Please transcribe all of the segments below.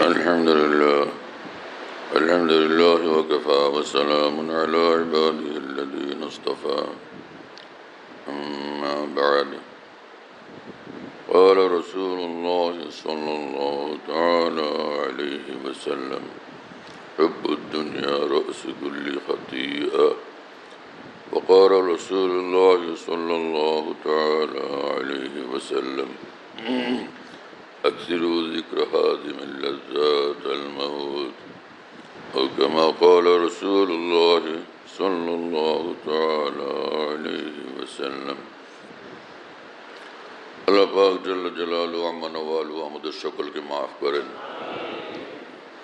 الحمد لله. الحمد لله وكفى وسلام على عباده الذين اصطفى. أما بعد. قال رسول الله صلى الله تعالى عليه وسلم حب الدنيا رأس كل خطيئة. وقال رسول الله صلى الله تعالى عليه وسلم اكثروا ذكر حاضم اللذات الموت، أو كما قال رسول الله صلى الله تعالى عليه وسلم. اللہ پاک جل جلال و امن وال احمد الشکل کے معاف کریں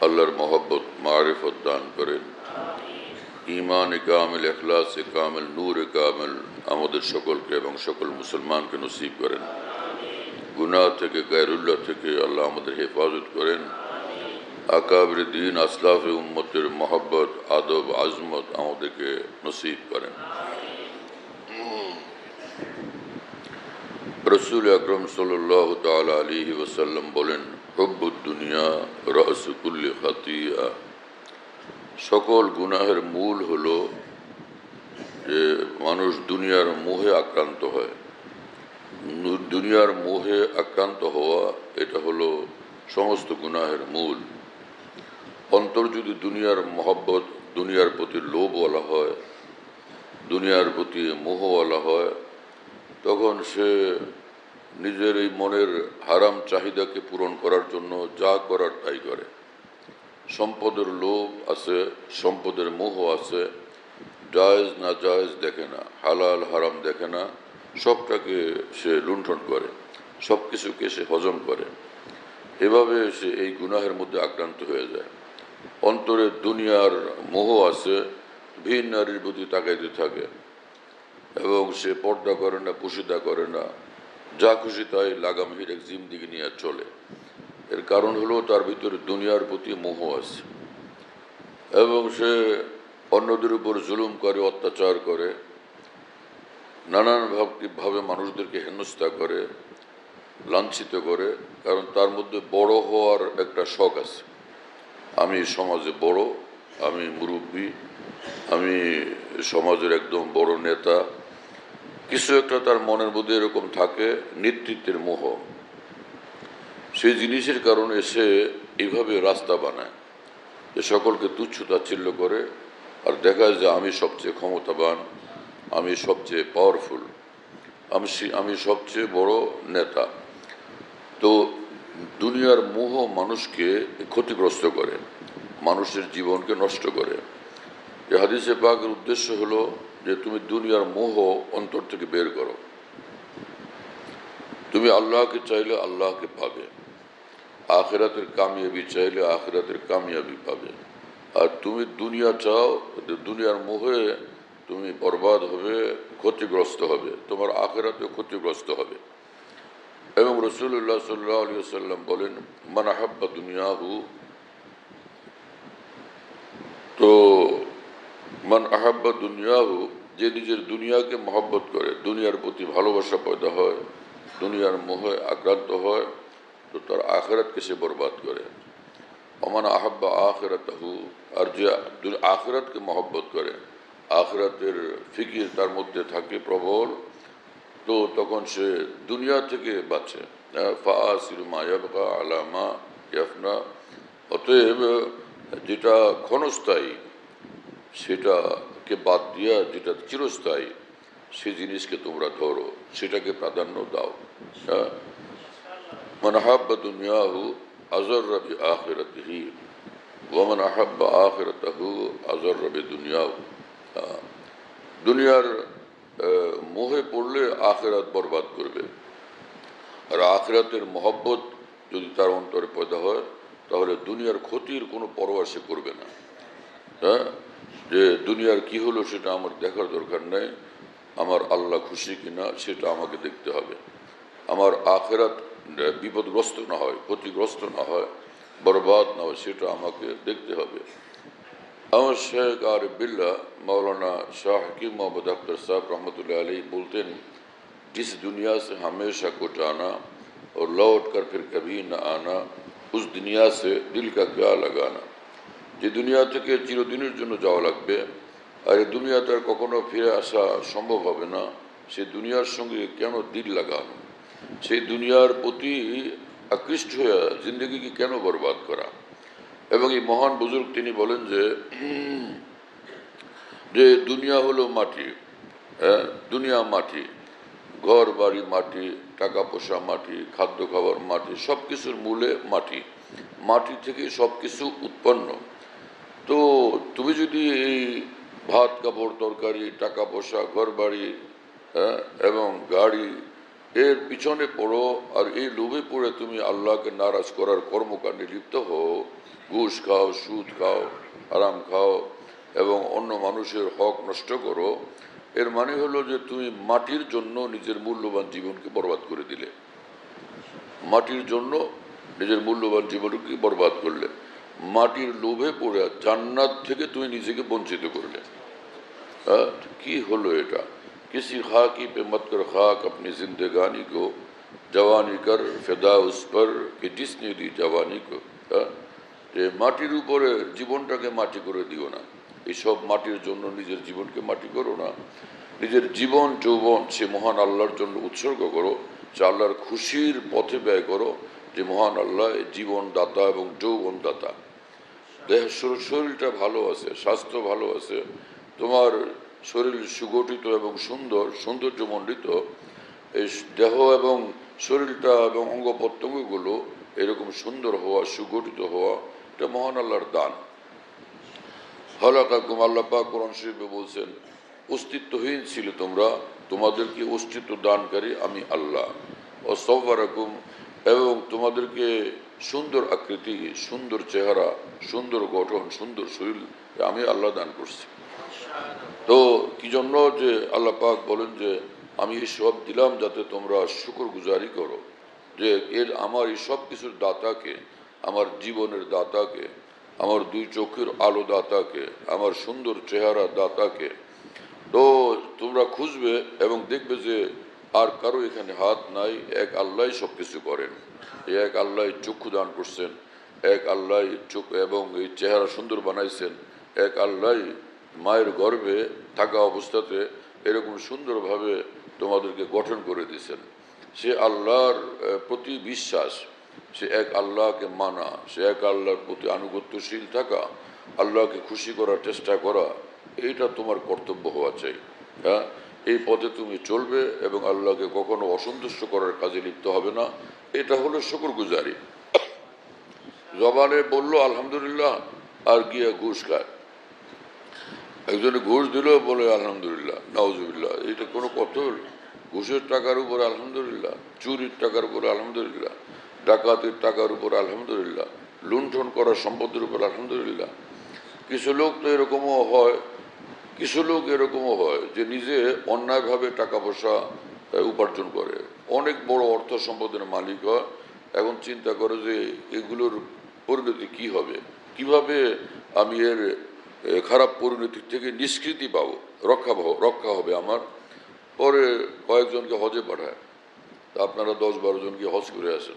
اللہ محبت، معرفت دان کریں ایمان کامل، اخلاص کامل، نور کامل، احمد الشکل کے شکل مسلمان کے نصیب کریں গুনাহ থেকে, গায়রুল্লাহ থেকে আল্লাহ আমাদের হেফাজত করেন। আকাবর দিন, আসলাফে উম্মতের মহব্বত, আদব, আজমত আমাদেরকে নসিব করেন। রসুল আকরম সাল্লাহ তাল আলী ওসাল্লাম বলেন হব্বুদ্দুনিয়া রহসকুল্লি খাতিয়া। সকল গুনাহের মূল হলো যে মানুষ দুনিয়ার মোহে আক্রান্ত হয়। দুনিয়ার মোহে আক্রান্ত হওয়া, এটা হলো সমস্ত গুনাহের মূল। অন্তর যদি দুনিয়ার মহব্বত, দুনিয়ার প্রতি লোভওয়ালা হয়, দুনিয়ার প্রতি মোহওয়ালা হয়, তখন সে নিজের এই মনের হারাম চাহিদাকে পূরণ করার জন্য যা করার তাই করে। সম্পদের লোভ আছে, সম্পদের মোহ আছে, জায়েজ না জায়েজ দেখে না, হালাল হারাম দেখে না সবটাকে সে লুণ্ঠন করে সব কিছুকে সে হজম করে। এভাবে সে এই গুনাহের মধ্যে আক্রান্ত হয়ে যায়। অন্তরে দুনিয়ার মোহ আছে ভিন নারীর প্রতি তাকাইতে থাকে এবং সে পর্দা করে না পুষিদা করে না, যা খুশি তাই লাগাম হিরেক জিমদিগি নিয়ে চলে। এর কারণ হলো তার ভিতরে দুনিয়ার প্রতি মোহ আছে এবং সে অন্যদের উপর জুলুম করে, অত্যাচার করে। নানান ভাবে মানুষদেরকে হেনস্থা করে, লাঞ্ছিত করে, কারণ তার মধ্যে বড় হওয়ার একটা শখ আছে। আমি সমাজে বড়, আমি মুরব্বী, আমি সমাজের একদম বড় নেতা। কিছু একটা তার মনের মধ্যে এরকম থাকে, নেতৃত্বের মোহ। সেই জিনিসের কারণে সে এইভাবে রাস্তা বানায়, যে সকলকে তুচ্ছ তাচ্ছিল্য করে, আর দেখা যায় যে আমি সবচেয়ে ক্ষমতাবান। আমি সবচেয়ে পাওয়ারফুল আমি আমি সবচেয়ে বড় নেতা। তো দুনিয়ার মোহ মানুষকে ক্ষতিগ্রস্ত করে, মানুষের জীবনকে নষ্ট করে। হাদিসে পাকের উদ্দেশ্য হলো যে তুমি দুনিয়ার মোহ অন্তর থেকে বের করো। তুমি আল্লাহকে চাইলে আল্লাহকে পাবে, আখেরাতের কামিয়াবি চাইলে আখেরাতের কামিয়াবি পাবে। আর তুমি দুনিয়া চাও, দুনিয়ার মোহে তুমি বরবাদ হবে, ক্ষতিগ্রস্ত হবে। তোমার আখেরাতে ক্ষতিগ্রস্ত হবে। এবং রসুল্লাহ সাল্লাহ আলী সাল্লাম বলেন, মান আহাব্বা দুনিয়াহু তো মান আহাব্বা দুনিয়াহু, যে নিজের দুনিয়াকে মহব্বত করে, দুনিয়ার প্রতি ভালোবাসা পয়দা হয়, দুনিয়ার মোহে আক্রান্ত হয়, তো তার আখেরাতকে সে বরবাদ করে। অমান আহাব্বা আখেরাতাহু আর যে আখেরাতকে মহব্বত করে। আখরাতের ফিকির তার মধ্যে থাকে প্রবল। তো তখন সে দুনিয়া থেকে বাঁচে। মায়াবকা আলামা ইয়াফনা। অতএব যেটা ক্ষণস্থায়ী, সেটাকে বাদ দিয়া যেটা চিরস্থায়ী, সে জিনিসকে তোমরা ধরো, সেটাকে প্রাধান্য দাও। হ্যাঁ দুনিয়াহু আজর রবি আখেরতহি ওমন আহাব্বা আখেরতহু আজর রবি দুনিয়াহু দুনিয়ার মোহে পড়লে আখেরাত বরবাদ করবে। আর আখেরাতের মহব্বত যদি তার অন্তরে পয়দা হয়, তাহলে দুনিয়ার ক্ষতির কোনো পরোয়া সে করবে না। হ্যাঁ? যে দুনিয়ার কি হলো সেটা আমার দেখার দরকার নেই। আমার আল্লাহ খুশি কিনা সেটা আমাকে দেখতে হবে। আমার আখেরাত বিপদগ্রস্ত না হয়, ক্ষতিগ্রস্ত না হয়, বরবাদ না হয়, সেটা আমাকে দেখতে হবে। আমার শেখ আর बिल्ला मौलाना शाह हकीम मोहम्मद अख्तर साहब रहमत अली बोलते हैं जिस दुनिया से हमेशा को जाना और लौट कर फिर कभी न आना উস দুনিয়া সে দিল কা ক্যা লাগানা যে দুনিয়া থেকে চিরদিনের জন্য যাওয়া লাগবে আর এই দুনিয়াতে আর কখনো ফিরে আসা সম্ভব হবে না সে দুনিয়ার সঙ্গে কেন দিল লাগানো সেই দুনিয়ার প্রতি আকৃষ্ট হয়ে জিন্দগিকে কেন বরবাদ করা এবং এই মহান বুজুর্গ তিনি বলেন যে যে দুনিয়া হলো মাটি হ্যাঁ? দুনিয়া মাটি ঘর বাড়ি মাটি টাকা পয়সা মাটি খাদ্য খাবার মাটি সব কিছুর মূলে মাটি। মাটি থেকে সব কিছু উৎপন্ন। তো তুমি যদি এই ভাত কাপড় তরকারি টাকা পয়সা ঘর বাড়ি হ্যাঁ, এবং গাড়ি এর পিছনে পড়ো আর এই লোভে পড়ে তুমি আল্লাহকে নারাজ করার কর্মকাণ্ডে লিপ্ত হও। ঘুষ খাও, সুদ খাও আরাম খাও এবং অন্য মানুষের হক নষ্ট করো। এর মানে হলো যে তুমি মাটির জন্য নিজের মূল্যবান জীবনকে বরবাদ করে দিলে। মাটির জন্য নিজের মূল্যবান জীবনকে বরবাদ করলে। মাটির লোভে পড়ে জান্নাত থেকে তুমি নিজেকে বঞ্চিত করলে। কি হলো এটা? किसी खाकी पे मत कर खाक अपनी जिंदगानी को जवानी कर फिदा उस पर कि जिसने दी जवानी को हाँ? যে মাটির উপরে জীবনটাকে মাটি করে দিও না এইসব মাটির জন্য নিজের জীবনকে মাটি করো না নিজের জীবন যৌবন সে মহান আল্লাহর জন্য উৎসর্গ করো সে আল্লাহর খুশির পথে ব্যয় করো যে মহান আল্লাহ এই জীবন দাতা এবং যৌবন দাতা দেহ শর- শরীরটা ভালো আছে স্বাস্থ্য ভালো আছে তোমার শরীর সুগঠিত এবং সুন্দর, সৌন্দর্যমণ্ডিত, এই দেহ এবং শরীরটা এবং অঙ্গ প্রত্যঙ্গগুলো এরকম সুন্দর হওয়া, সুগঠিত হওয়া, এটা মহান আল্লাহর দান। হলাকাকুম আল্লাহ পাক কোরআন শরীফে বলছেন, অস্তিত্বহীন ছিল তোমরা, তোমাদেরকে অস্তিত্ব দানকারী আমি আল্লাহ। ও সফারাকুম এবং তোমাদেরকে সুন্দর আকৃতি, সুন্দর চেহারা, সুন্দর গঠন, সুন্দর শরীর আমি আল্লাহ দান করছি। তো কি জন্য যে আল্লাহ পাক বলেন যে, আমি এই সব দিলাম যাতে তোমরা শুকর গুজারি করো। যে এর আমার এই সব কিছুর দাতাকে, আমার জীবনের দাতাকে, আমার দুই চোখের আলো দাতাকে, আমার সুন্দর চেহারা দাতাকে, তো তোমরা খুঁজবে এবং দেখবে যে আর কারও এখানে হাত নাই, এক আল্লাহ সব কিছু করেন। এক আল্লাহ চক্ষু দান করছেন, এক আল্লাহ চোখ এবং এই চেহারা সুন্দর বানাইছেন, এক আল্লাহ মায়ের গর্ভে থাকা অবস্থাতে এরকম সুন্দরভাবে তোমাদেরকে গঠন করে দিয়েছেন। সে আল্লাহর প্রতি বিশ্বাস, সে এক আল্লাহকে মানা, সে এক আল্লাহর প্রতি আনুগত্যশীল থাকা, আল্লাহকে খুশি করার চেষ্টা করা, এইটা তোমার কর্তব্য হওয়া চাই। হ্যাঁ? এই পথে তুমি চলবে এবং আল্লাহকে কখনো অসন্তুষ্ট করার কাজে লিপ্ত হবে না। এটা হলো শুকুর গুজারি জবানে বলল, আলহামদুলিল্লাহ, আর গিয়া ঘুষ খায়। একজনে ঘুষ দিল বলে আলহামদুলিল্লাহ নওয়াজুবিল্লাহ এটা কোনো হলো? ঘুষের টাকার উপর আলহামদুলিল্লাহ, চুরির টাকার উপর আলহামদুলিল্লাহ, ডাকাতের টাকার উপর আলহামদুলিল্লাহ, লুণ্ঠন করার সম্পদের উপর আলহামদুলিল্লাহ। কিছু লোক তো এরকমও হয়, কিছু লোক এরকমও হয় যে নিজে অন্যায়ভাবে টাকা পয়সা উপার্জন করে। অনেক বড় অর্থ সম্পদের মালিক হয়, এখন চিন্তা করে যে এগুলোর পরিণতি কি হবে? কীভাবে আমি এর খারাপ পরিণতি থেকে নিষ্কৃতি পাবো, রক্ষা পাবো- রক্ষা হবে আমার। পরে কয়েকজনকে হজে পাঠায়। তা আপনারা দশ বারো জনকে হজ করে আসেন।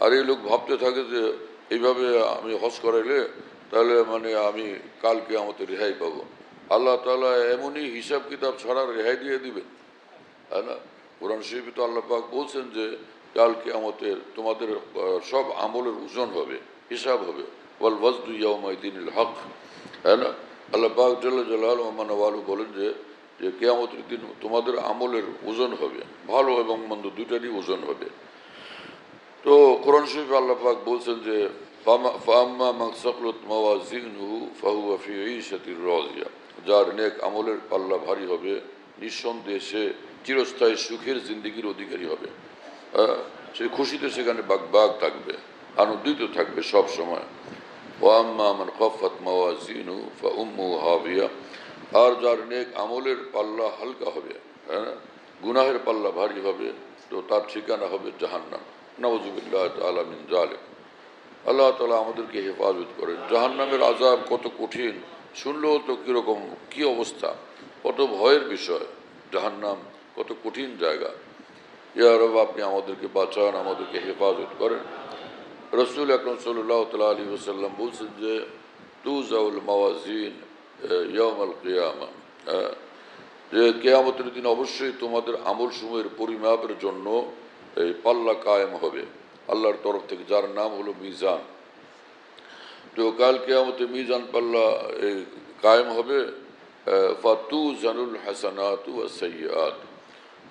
আর এই লোক ভাবতে থাকে যে, এইভাবে আমি হজ করাইলে তাহলে মানে আমি কালকে আমাদের রেহাই পাবো। আল্লাহ তালা এমনই হিসাব কিতাব ছাড়া রেহাই দিয়ে দিবেন। তাই না? কোরআন শরীফে তো আল্লাহ পাক বলছেন যে, কালকে আমাদের, তোমাদের সব আমলের ওজন হবে, হিসাব হবে। ওয়াল ওয়াজদু ইয়াউমাইদিনিল হক। তাই না? আল্লাহ পাক জাল্লা জালাল ওমানওয়ালু বলেন যে যে কেয়ামতের দিন তোমাদের আমলের ওজন হবে ভালো এবং মন্দ দুইটারই ওজন হবে। তো কোরআন শরীফে আল্লাহ পাক বলছেন যে ফামা- ফাম্মা সাকলাত মাওয়াজিনুহু ফাহুয়া ফি ঈশাতির রাজিয়া। যার নেক আমলের পাল্লা ভারী হবে নিঃসন্দেহে সে চিরস্থায়ী সুখের জিন্দিগির অধিকারী হবে। হ্যাঁ, সে খুশিতে সেখানে বাগ বাগ থাকবে আনন্দিত থাকবে সব সময়। ওয়াম্মা মান খফাত মাওয়াজিনু ফা উম্মু হাবিয়া আর যার নেক আমলের পাল্লা হালকা হবে হ্যাঁ? গুনাহের পাল্লা ভারী হবে, তো তার ঠিকানা হবে জাহান্নাম। নওয়াজুবিল্লাহ তাআলা মিন জালিম আল্লাহ তালা আমাদেরকে হেফাজত করেন। জাহান্নামের আজাব কত কঠিন, শুনলেও তো কীরকম কী অবস্থা? কত ভয়ের বিষয়। জাহান্নাম কত কঠিন জায়গা। ইয়া রব, আপনি আমাদেরকে বাঁচান, আমাদেরকে হেফাজত করেন। রসুল আকরম সাল্লাহ তালা আলী ওসাল্লাম বলছেন যে তু জাউল মাওয়াজিন ইয়মাল কিয়ামা যে কেয়ামতের দিন অবশ্যই তোমাদের আমল সময়ের পরিমাপের জন্য এই পাল্লা কায়েম হবে আল্লাহর তরফ থেকে যার নাম হলো মিজান তো কাল কেয়ামতে মিজান পাল্লা এই কায়েম হবে ফাতু জানুল হাসানাত সৈয়াদ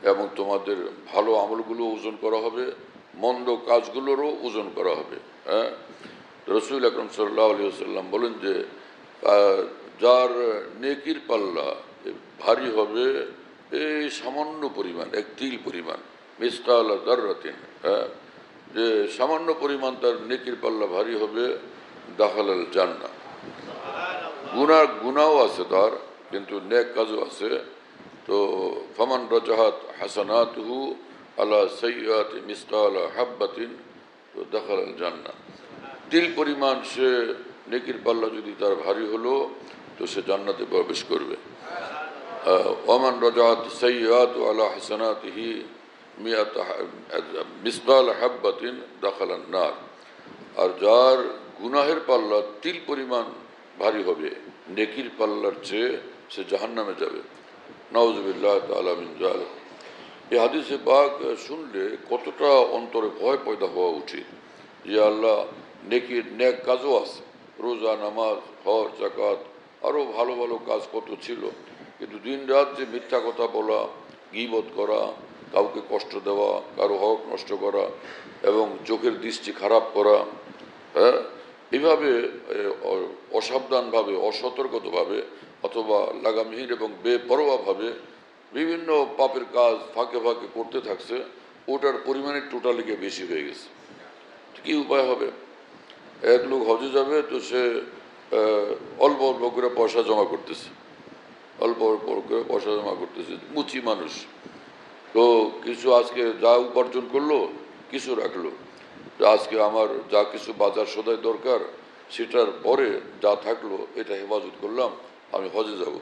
এবং তোমাদের ভালো আমলগুলো ওজন করা হবে মন্দ কাজগুলোরও ওজন করা হবে হ্যাঁ? রসুল আকরম সাল্লাহ আলী বলেন যে যার নেকির পাল্লা ভারী হবে এই সামান্য পরিমাণ, এক তিল পরিমাণ, মিসকাল দার্রাতিন হ্যাঁ? যে সামান্য পরিমাণ তার নেকির পাল্লা ভারী হবে দাখালাল জান্না গুনার গুনাও আছে তার, কিন্তু নেক কাজও আছে। তো ফমান রাজাহাত হাসানাতহু আলা সৈয়াত মিসকাল হাব্বাতিন তো দাখালাল জান্না তিল পরিমাণ সে নেকির পাল্লা যদি তার ভারী হলো, তো সে জান্নাতে প্রবেশ করবে। ওমান রাজাত সৈয়াত আলা হাসানাতিহি মিয়াত মিসকাল হাব্বাতিন দাখালান নার। আর যার গুনাহের পাল্লা তিল পরিমাণ ভারী হবে, নেকির পাল্লার চেয়ে সে জাহান্নামে যাবে। নওয়াজবিল্লাহ তালামিন জাল এই হাদিসে বাঘ শুনলে কতটা অন্তরে ভয় পয়দা হওয়া উচিত? যে আল্লাহ নেকির নেক কাজও আছে, রোজা, নামাজ, হজ জাকাত আরও ভালো ভালো কাজ কত ছিল। কিন্তু দিন রাত যে মিথ্যা কথা বলা, গিবত করা, কাউকে কষ্ট দেওয়া, কারও হক নষ্ট করা এবং চোখের দৃষ্টি খারাপ করা হ্যাঁ? এভাবে অসাবধানভাবে, অসতর্কতভাবে অথবা লাগামহীন এবং বেপরোয়াভাবে বিভিন্ন পাপের কাজ ফাঁকে ফাঁকে করতে থাকছে, ওটার পরিমাণে টোটালি গিয়ে বেশি হয়ে গেছে। কি উপায় হবে? এক লোক হজে যাবে, তো সে অল্প অল্প করে পয়সা জমা করতেছে। অল্প অল্প করে পয়সা জমা করতেছে, মুচি মানুষ। তো কিছু আজকে যা উপার্জন করল, কিছু রাখল। আজকে আমার যা কিছু বাজার সদাই দরকার, সেটার পরে যা থাকল, এটা হেফাজত করলাম, আমি হজে যাব।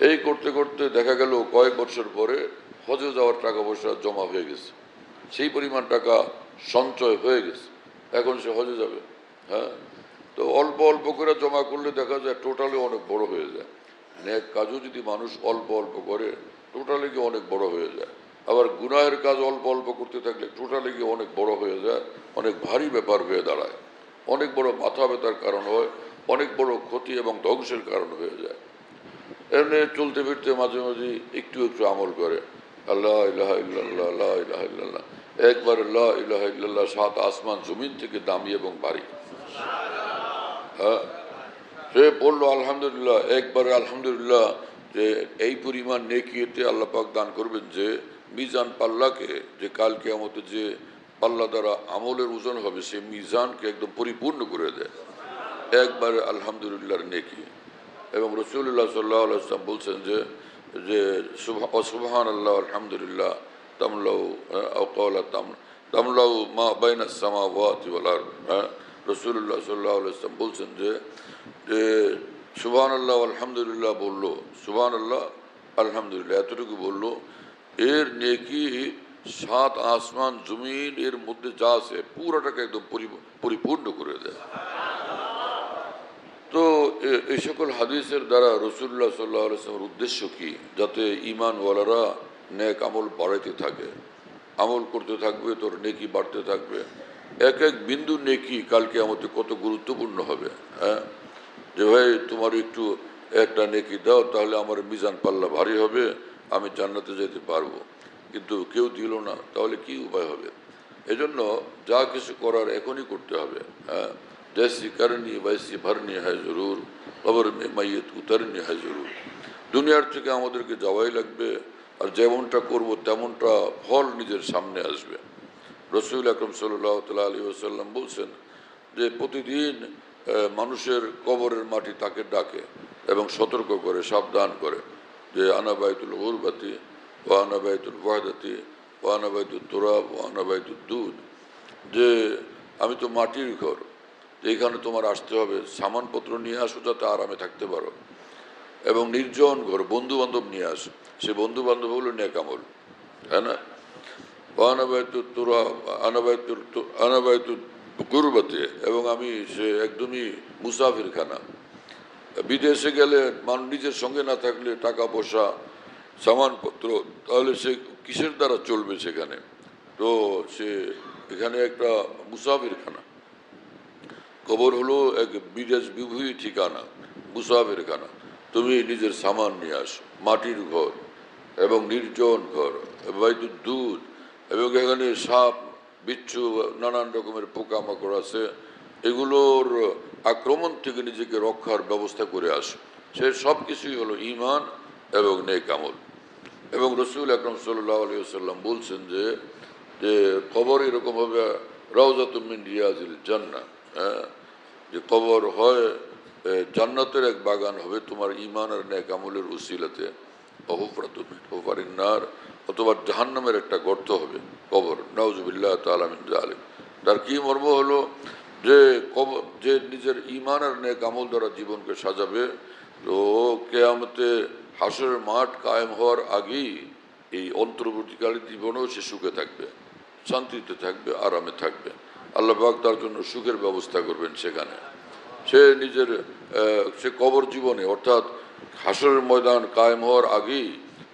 এই করতে করতে দেখা গেল কয়েক বছর পরে হজে যাওয়ার টাকা পয়সা জমা হয়ে গেছে। সেই পরিমাণ টাকা সঞ্চয় হয়ে গেছে। এখন সে হজে যাবে হ্যাঁ? তো অল্প অল্প করে জমা করলে দেখা যায় টোটালি অনেক বড় হয়ে যায়। নেক কাজও যদি মানুষ অল্প অল্প করে, টোটালি গিয়ে অনেক বড় হয়ে যায়। আবার গুনাহের কাজ অল্প অল্প করতে থাকলে টোটালি গিয়ে অনেক বড় হয়ে যায়, অনেক ভারী ব্যাপার হয়ে দাঁড়ায়। অনেক বড় মাথা ব্যথার কারণ হয়, অনেক বড় ক্ষতি এবং ধ্বংসের কারণ হয়ে যায়। এমনি চলতে ফিরতে মাঝে মাঝে একটু একটু আমল করে। আল্লাহ, ইলাহা ইল্লাল্লাহ একবার আল্লাহ সাত আসমান জমিন থেকে দামি এবং ভারী। হ্যাঁ? সে বলল, আলহামদুলিল্লাহ। একবারে আলহামদুলিল্লাহ যে এই পরিমাণ নেকিয়েতে আল্লাহ পাক দান করবেন যে, মিজান পাল্লাকে যে কালকে আমাদের যে পাল্লা দ্বারা আমলের ওজন হবে, সে মিজানকে একদম পরিপূর্ণ করে দেয়। একবারে আলহামদুলিল্লাহর নেকি। এবং রসুল্লাহ সাল্লাহ আসলাম বলছেন যে যে সুবহান আল্লাহ আলহামদুলিল্লাহ, তামলাউ আউকালা তাম, তামলাউ মা বাইনা সামা ওয়াতি হ্যাঁ? রসুল্লাহ সাল্লাহ আসলাম বলছেন যে যে সুবহান আল্লাহ আলহামদুলিল্লাহ বলল সুবহান আল্লাহ আলহামদুলিল্লাহ, এতটুকু বলল, এর নেকি সাত আসমান জমিন এর মধ্যে যা আছে, পুরোটাকে একদম পরি- পরিপূর্ণ করে দেয়। তো এই সকল হাদিসের দ্বারা রসুল্লাহ সাল্লাহ আসলামের উদ্দেশ্য কি? যাতে ইমানওয়ালারা নেক আমল বাড়াইতে থাকে। আমল করতে থাকবে, তোর নেকি বাড়তে থাকবে। এক এক বিন্দু নেকি কালকে আমাদের কত গুরুত্বপূর্ণ হবে হ্যাঁ? যে, ভাই, তোমার একটু একটা নেকি দাও, তাহলে আমার মিজান পাল্লা ভারী হবে, আমি জান্নাতে যেতে পারব। কিন্তু কেউ দিল না, তাহলে কি উপায় হবে? এজন্য যা কিছু করার এখনই করতে হবে হ্যাঁ? जैसी करनी वैसी भरनी है जरूर কবর মে মাইয়ত উতারনি হয় জরুর দুনিয়ার থেকে আমাদেরকে যাওয়াই লাগবে আর যেমনটা করব তেমনটা ফল নিজের সামনে আসবে রসুল আকরম সাল্লাহ তাল্লাহ আলী আসাল্লাম বলছেন যে প্রতিদিন আহ, মানুষের কবরের মাটি তাকে ডাকে এবং সতর্ক করে সাবধান করে যে আনাবায়তুল গুরবাতি ও আনাবায়তুল ওয়াদাতি ও আনাবায়তুল তোরাব ও আনাবায়তুল দুধ যে আমি তো মাটির ঘর তো এখানে তোমার আসতে হবে। সামানপত্র নিয়ে আসো যাতে আরামে থাকতে পারো। এবং নির্জন ঘর বন্ধু বান্ধব নিয়ে আসো। সে বন্ধু বান্ধব হলো নেকামল হ্যাঁ না? আনাবায়তুল গুরবাতে। এবং আমি, সে একদমই মুসাফির খানা বিদেশে গেলে মানুষ নিজের সঙ্গে না থাকলে টাকা পয়সা সামানপত্র, তাহলে সে কিসের দ্বারা চলবে সেখানে? তো সে এখানে একটা মুসাফির খানা কবর হলো এক বিদেশ বিভূই ঠিকানা, মুসাফির খানা। তুমি নিজের সামান নিয়ে আসো, মাটির ঘর এবং নির্জন ঘর বায়ু দুধ এবং এখানে সাপ, বিচ্ছু, নানান রকমের পোকামাকড় আছে। এগুলোর আক্রমণ থেকে নিজেকে রক্ষার ব্যবস্থা করে আসো। সে সব কিছুই হলো ইমান এবং নেক আমল। এবং রসুল আকরম সাল্লাহ সাল্লাম বলছেন যে যে কবর এরকমভাবে হবে রওজাতুমিন রিয়াজিল জান্না যে কবর হয় জান্নাতের এক বাগান হবে তোমার ইমান আর ন্যাক আমলের উসিলাতে। অহুফরাতুমিনার অথবা জাহান্নামের একটা গর্ত হবে কবর। নওজবিল্লাহ তালামিন জালিম তার কি মর্ম হলো? যে কবর যে নিজের ইমান আর নেক আমল দ্বারা জীবনকে সাজাবে, তো কেয়ামতে হাসরের মাঠ কায়েম হওয়ার আগেই এই অন্তর্বর্তীকালী জীবনেও সে সুখে থাকবে, শান্তিতে থাকবে, আরামে থাকবে। আল্লাহ পাক তার জন্য সুখের ব্যবস্থা করবেন সেখানে। সে নিজের সে কবর জীবনে, অর্থাৎ হাসরের ময়দান কায়েম হওয়ার আগেই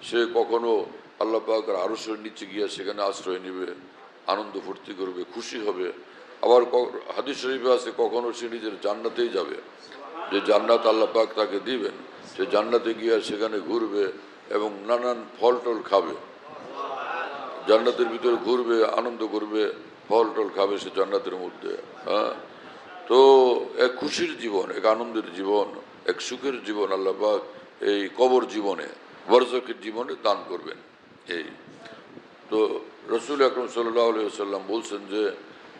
সে কখনো আল্লাহ পাকের আরসের নিচে গিয়ে সেখানে আশ্রয় নেবে, আনন্দ ফুর্তি করবে, খুশি হবে। আবার হাদিস শরীফে আছে, কখনো সে নিজের জান্নাতেই যাবে। যে জান্নাত আল্লাহ পাক তাকে দিবেন, সে জান্নাতে গিয়ে সেখানে ঘুরবে এবং নানান ফল টল খাবে। জান্নাতের ভিতরে ঘুরবে, আনন্দ করবে ফল টল খাবে সে জান্নাতের মধ্যে হ্যাঁ? তো এক খুশির জীবন, এক আনন্দের জীবন, এক সুখের জীবন আল্লাপাক এই কবর জীবনে বরজকের জীবনে দান করবেন। এই। তো রসুল আকরম সাল্লাহ সাল্লাম বলছেন যে,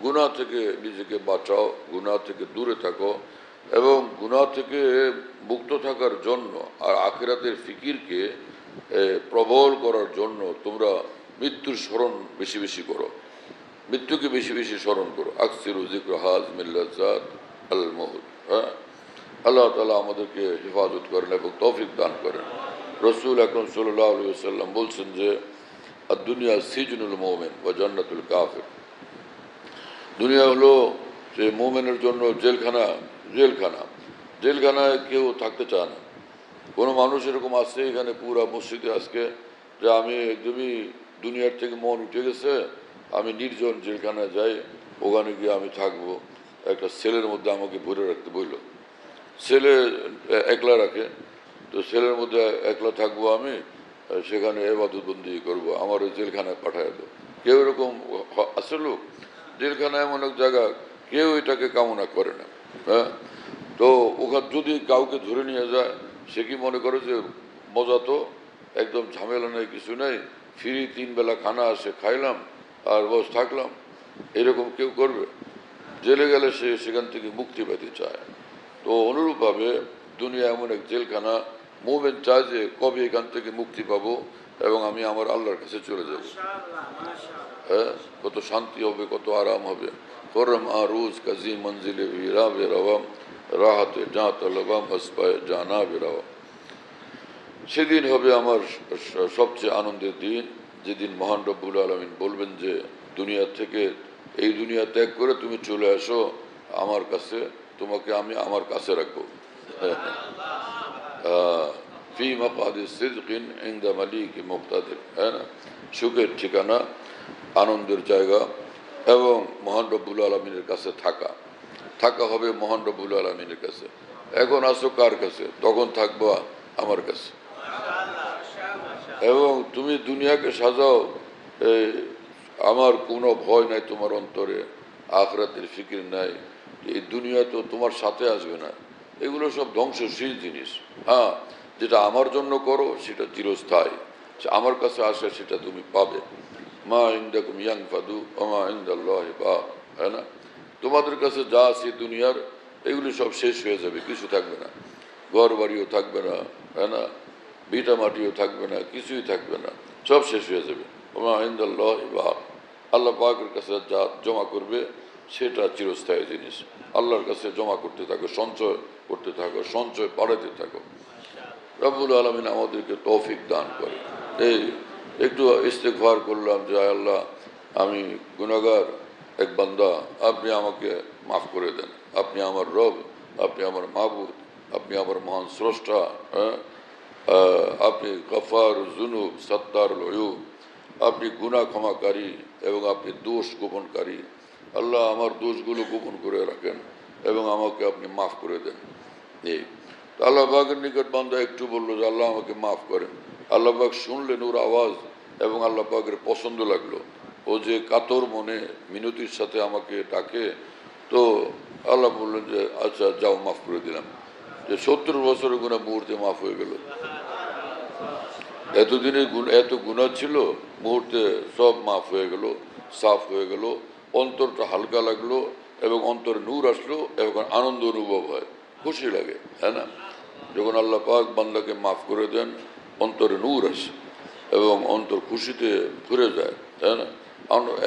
গুনাহ থেকে নিজেকে বাঁচাও, গুনাহ থেকে দূরে থাকো এবং গুনাহ থেকে মুক্ত থাকার জন্য আর আখেরাতের ফিকিরকে প্রবল করার জন্য তোমরা মৃত্যুর স্মরণ বেশি বেশি করো। মৃত্যুকে বেশি বেশি স্মরণ করো। আকসির জিক্র হাজ মিল্লাজাত আল মহুদ হ্যাঁ? আল্লাহ তালা আমাদেরকে হেফাজত করেন এবং তৌফিক দান করেন। রসুল আকরম সাল্লাহ আলী সাল্লাম বলছেন যে দুনিয়া সিজনুল মোমেন বা জান্নাতুল কাফের। দুনিয়া হলো যে মোমেনের জন্য জেলখানা জেলখানা। জেলখানায় কেউ থাকতে চায় না। কোনো মানুষ এরকম আছে এখানে পুরা মসজিদে আজকে যে আমি একদমই দুনিয়ার থেকে মন উঠে গেছে আমি নির্জন জেলখানায় যাই, ওখানে গিয়ে আমি থাকব। একটা সেলের মধ্যে আমাকে ভরে রাখতে বলল। ছেলে একলা রাখে, তো ছেলের মধ্যে একলা থাকব আমি, সেখানে এবাদতবন্দি করব, আমার ওই জেলখানায় পাঠায় দেবো। কেউ এরকম আছে লোক? জেলখানা এমন এক জায়গা, কেউ এটাকে কামনা করে না হ্যাঁ? তো ওখানে যদি কাউকে ধরে নিয়ে যায়, সে কি মনে করে যে মজা তো? একদম ঝামেলা নেই, কিছু নেই, ফ্রি তিন বেলা খানা আসে খাইলাম আর বস থাকলাম এরকম কেউ করবে? জেলে গেলে সে সেখান থেকে মুক্তি পেতে চায়। তো অনুরূপভাবে দুনিয়া এমন এক জেলখানা মুভমেন্ট চায় যে কবে এখান থেকে মুক্তি পাবো এবং আমি আমার আল্লাহর কাছে চলে যাব। হ্যাঁ কত শান্তি হবে কত আরাম হবে। করম আরুজ কাজি মঞ্জিলে ভিরা বেরাওয়াম রাহাতে যা তলবাম হসপায় জানা বেরাওয়াম সেদিন হবে আমার সবচেয়ে আনন্দের দিন। যেদিন মহান রব্বুল আলমিন বলবেন যে, দুনিয়া থেকে এই দুনিয়া ত্যাগ করে তুমি চলে আসো, আমার কাছে, তোমাকে আমি আমার কাছে রাখব। ফি মাকাদি সিদ্কিন ইন্দা মালিক মুক্তাদের হ্যাঁ সুখের ঠিকানা, আনন্দের জায়গা এবং মহান রব্বুল আলমিনের কাছে থাকা। থাকা হবে মহান রব্বুল আলমিনের কাছে। এখন আসো কার কাছে? তখন থাকব আমার কাছে। এবং তুমি দুনিয়াকে সাজাও আমার কোনো ভয় নাই তোমার অন্তরে, আখরাতের ফিকির নাই। এই দুনিয়া তো তোমার সাথে আসবে না। এগুলো সব ধ্বংসশীল জিনিস। হ্যাঁ যেটা আমার জন্য করো, সেটা চিরস্থায়ী। আমার কাছে আসে, সেটা তুমি পাবে। মা ইন্দাকুম ইয়াং ফাদু আমা ইন্দাল্লাহ বা হ্যাঁ না? তোমাদের কাছে যা আছে দুনিয়ার, এগুলি সব শেষ হয়ে যাবে, কিছু থাকবে না। ঘর বাড়িও থাকবে না হ্যাঁ না? ভিটা মাটিও থাকবে না, কিছুই থাকবে না, সব শেষ হয়ে যাবে। আল্লাহ পাকের কাছে যা জমা করবে, সেটা চিরস্থায়ী জিনিস। আল্লাহর কাছে জমা করতে থাকো, সঞ্চয় করতে থাকো, সঞ্চয় বাড়াতে থাকো। রব্বুল আলমিন আমাদেরকে তৌফিক দান করে। এই একটু ইস্তেকভার করলাম যে আল্লাহ, আমি গুণাগার এক বান্দা, আপনি আমাকে মাফ করে দেন। আপনি আমার রব, আপনি আমার মাহবুদ আপনি আমার মহান স্রষ্টা হ্যাঁ? আপনি গফার, জুনুব, সত্তার, লয়ুব, আপনি গুনাহ ক্ষমাকারী এবং আপনি দোষ গোপনকারী। আল্লাহ আমার দোষগুলো গোপন করে রাখেন এবং আমাকে আপনি মাফ করে দেন। এই। তো আল্লাহ বাগের নিকট বান্দা একটু বলল যে, আল্লাহ আমাকে মাফ করেন। আল্লাহবাগ শুনলেন ওর আওয়াজ এবং আল্লাহ পাকের পছন্দ লাগল। ও যে কাতর মনে মিনতির সাথে আমাকে ডাকে, তো আল্লাহ বললেন যে আচ্ছা যাও, মাফ করে দিলাম। যে সত্তর বছরের গুণা মুহূর্তে মাফ হয়ে গেল। এতদিনের গুণ, এত গুণা ছিল, মুহূর্তে সব মাফ হয়ে গেল, সাফ হয়ে গেল, অন্তরটা হালকা লাগল এবং অন্তরে নূর আসলো এবং আনন্দ অনুভব হয়। খুশি লাগে হ্যাঁ না? যখন আল্লাহ পাক বান্দাকে মাফ করে দেন, অন্তরে নূর আসে এবং অন্তর খুশিতে ভরে যায়, তাই না?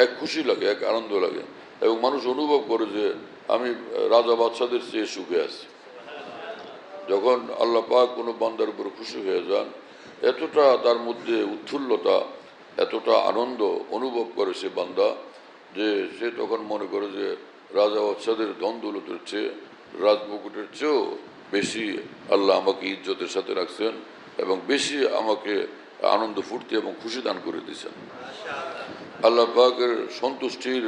এক খুশি লাগে, এক আনন্দ লাগে এবং মানুষ অনুভব করে যে আমি রাজা বাচ্চাদের চেয়ে সুখে আছি। যখন আল্লাহ পাক কোনো বান্দার উপর খুশি হয়ে যান, এতটা তার মধ্যে উৎফুল্লতা, এতটা আনন্দ অনুভব করে সে বান্দা যে সে তখন মনে করে যে রাজা বাচ্চাদের দৌলতের চেয়ে রাজমুকুটের চেয়েও বেশি আল্লাহ আমাকে ইজ্জতের সাথে রাখছেন এবং বেশি আমাকে আনন্দ, ফুর্তি এবং খুশি দান করে দিয়েছেন। আল্লাহ পাকের সন্তুষ্টির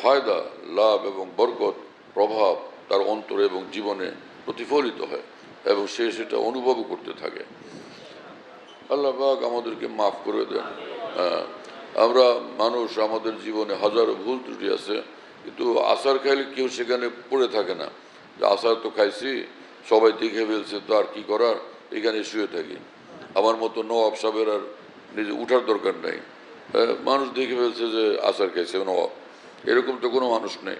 ফায়দা, লাভ এবং বরকত, প্রভাব তার অন্তরে এবং জীবনে প্রতিফলিত হয় এবং সে সেটা অনুভবও করতে থাকে। আল্লাহ পাক আমাদেরকে মাফ করে দেন। হ্যাঁ, আমরা মানুষ আমাদের জীবনে হাজারো ভুল ত্রুটি আছে কিন্তু আসার খাইলে কেউ সেখানে পড়ে থাকে না। যে আসার তো খাইছি সবাই দেখে ফেলছে তো আর কি করার? এখানে শুয়ে থাকি। আমার মতো নবাব সাহেবের আর নিজে উঠার দরকার নাই। হ্যাঁ, মানুষ দেখে ফেলছে যে আসার খাইছে নবাব এরকম তো কোনো মানুষ নেই।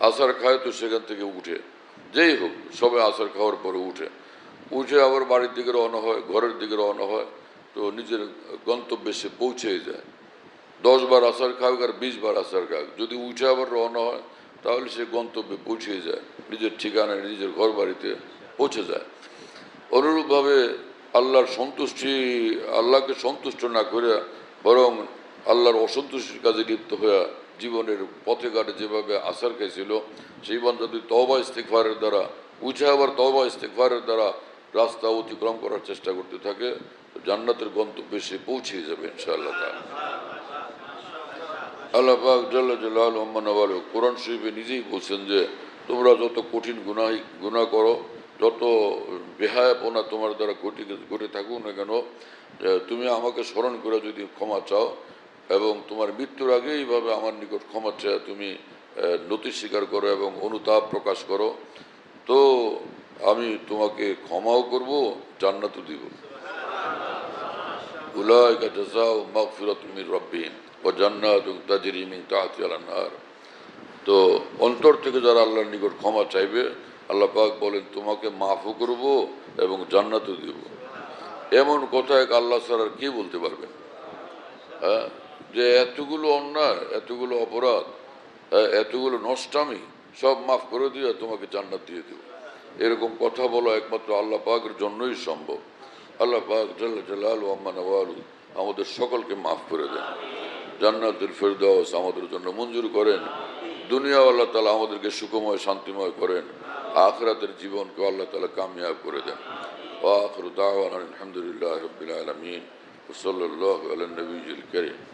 আসার খায় তো সেখান থেকে উঠে। যেই হোক সবাই আসার খাওয়ার পরে উঠে। উঠে আবার বাড়ির দিকে রওনা হয়, ঘরের দিকে রওনা হয়, তো নিজের গন্তব্যে সে পৌঁছেই যায়। দশ বার আসার খাক আর বিশ বার আসার খাক। যদি উঠে আবার রওনা হয়, তাহলে সে গন্তব্যে পৌঁছে যায়। নিজের ঠিকানায়, নিজের ঘর বাড়িতে পৌঁছে যায়। অনুরূপভাবে আল্লাহর সন্তুষ্টি, আল্লাহকে সন্তুষ্ট না করে বরং আল্লাহর অসন্তুষ্টির কাজে লিপ্ত হয়ে জীবনের পথে ঘাটে যেভাবে আসার খাইছিল, সেই বান যদি তবা ইস্তেকফারের দ্বারা, উঠে আবার তবা ইস্তেকফারের দ্বারা রাস্তা অতিক্রম করার চেষ্টা করতে থাকে জান্নাতের গন্তব্যে সে পৌঁছে যাবে ইনশাআল্লাহ। আল্লাহ কোরআন শরীফে নিজেই বলছেন যে, তোমরা যত কঠিন গুনাহ গুনাহ করো, যত বেহায়াপনা তোমার দ্বারা ঘটে থাকুক না কেন তুমি আমাকে স্মরণ করে যদি ক্ষমা চাও এবং তোমার মৃত্যুর আগে এইভাবে আমার নিকট ক্ষমা চায় তুমি নতি স্বীকার করো এবং অনুতাপ প্রকাশ করো। তো আমি তোমাকে ক্ষমাও করব, জান্নাতও দিব। উলাইকা জাযাউ মাগফিরাতুম মির ওয়া জান্নাতুন তাজরি মিন তাহতিহা আল-আনহার। তো অন্তর থেকে যারা আল্লাহর নিকট ক্ষমা চাইবে, আল্লাহ পাক বলেন, তোমাকে মাফও করব এবং জান্নাতও দিব। এমন কথা এক আল্লাহ ছাড়া আর কে বলতে পারবেন হ্যাঁ? যে এতগুলো অন্যায় এতগুলো অপরাধ হ্যাঁ, এতগুলো নষ্টামি সব মাফ করে দিয়ে তোমাকে জান্নাত দিয়ে দেব এরকম কথা বলা একমাত্র আল্লাহ পাকের জন্যই সম্ভব আল্লাহ পাক জাল্লা জালাল আম্মান আমাদের সকলকে মাফ করে দেন জান্নাতুল ফেরদাউস আমাদের জন্য মঞ্জুর করেন দুনিয়া আল্লাহ তালা আমাদেরকে সুখময় শান্তিময় করেন আখরাতের জীবনকে আল্লাহ তালা কামিয়াব করে দেন وآخر دعوانا الحمد لله رب العالمين وصلى الله على النبي الكريم